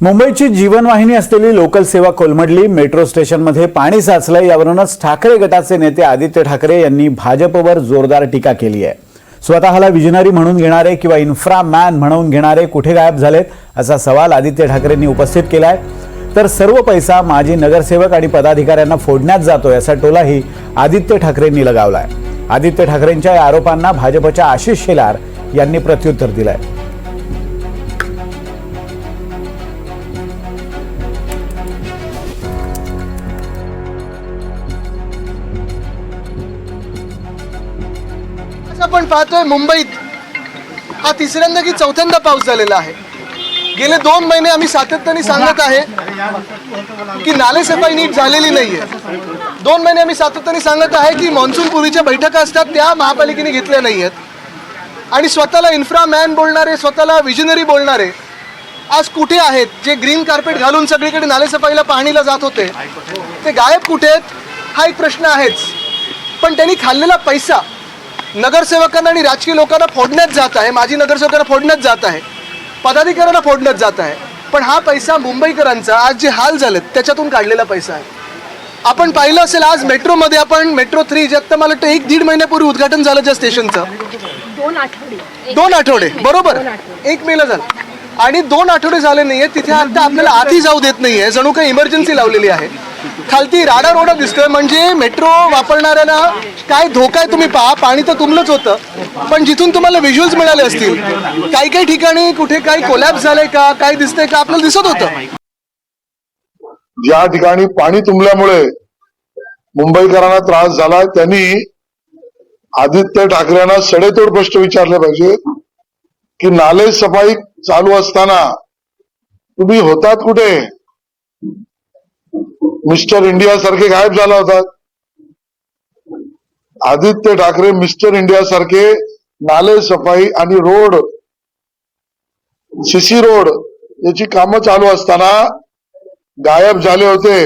मुंबईची जीवनवाहिनी असलेली लोकल सेवा कोलमडली मेट्रो स्टेशनमध्ये पाणी साचलं यावरूनच ठाकरे गटाचे नेते आदित्य ठाकरे यांनी भाजपवर जोरदार टीका केली आहे. स्वतःला विजनरी म्हणून घेणारे किंवा इन्फ्रा मॅन म्हणून घेणारे कुठे गायब झालेत असा सवाल आदित्य ठाकरेंनी उपस्थित केला आहे तर सर्व पैसा माजी नगरसेवक आणि पदाधिकाऱ्यांना फोडण्यात जातोय असा टोलाही आदित्य ठाकरेंनी लगावला आहे आदित्य ठाकरेंच्या या आरोपांना भाजपच्या आशिष शेलार यांनी प्रत्युत्तर दिलं आहे आपण पाहतोय मुंबईत. हा तिसऱ्यांदा की चौथ्यांदा पाऊस झालेला आहे. गेले दोन महिने आम्ही सातत्याने सांगत आहे की नालेसफाई नीट झालेली नाहीये. दोन महिने आम्ही सातत्याने सांगत आहे की मान्सून पूर्वीच्या बैठका असतात त्या महापालिकेने घेतल्या नाही आहेत आणि स्वतःला इन्फ्रा मॅन बोलणारे स्वतःला विजनरी बोलणारे आज कुठे आहेत? जे ग्रीन कार्पेट घालून सगळीकडे नालेसफाईला पाहणीला जात होते. ते गायब कुठे आहेत? हा एक प्रश्न आहेच. पण त्यांनी खाल्लेला पैसा नगरसेवकांना आणि राजकीय लोकांना फोडण्यात जात आहे. माजी नगरसेवकांना फोडण्यात जात आहे. पदाधिकाऱ्यांना फोडण्यात जात आहे. पण हा पैसा मुंबईकरांचा आज जे हाल झालेत त्याच्यातून काढलेला पैसा आहे. आपण पाहिलं असेल आज मेट्रोमध्ये आपण मेट्रो थ्री जे आत्ता मला वाटतं एक दीड महिन्यापूर्वी उद्घाटन झालं ज्या स्टेशनचं. दोन आठवडे. दोन आठवडे. बरोबर. एक मेला झाला. आणि दोन आठवडे झाले नाहीये तिथे आता आपल्याला आधी जाऊ देत नाहीये. जणू काही इमर्जन्सी लावलेली आहे. खालती राडा रोडा दिसतोय. म्हणजे मेट्रो वापरणाऱ्यांना काय धोका आहे तुम्ही पहा. पाणी तर तुमलंच होतं. पण जिथून तुम्हाला व्हिज्युअल्स मिळाले असतील काही काही ठिकाणी कुठे काही कोलॅप्स झाले का काय दिसतंय का आपल्याला दिसत होतं. ज्या ठिकाणी पाणी तुंबल्यामुळे मुंबईकरांना त्रास झाला. त्यांनी आदित्य ठाकरेंना सडेतोड प्रश्न विचारले पाहिजे की नाले सफाई चालू असताना तुम्ही होतात कुठे? मिस्टर इंडिया सारखे गायब झाला होता. आदित्य ठाकरे मिस्टर इंडिया सारखे नाले सफाई आणि रोड सीसी रोड याची कामं चालू असताना गायब झाले होते.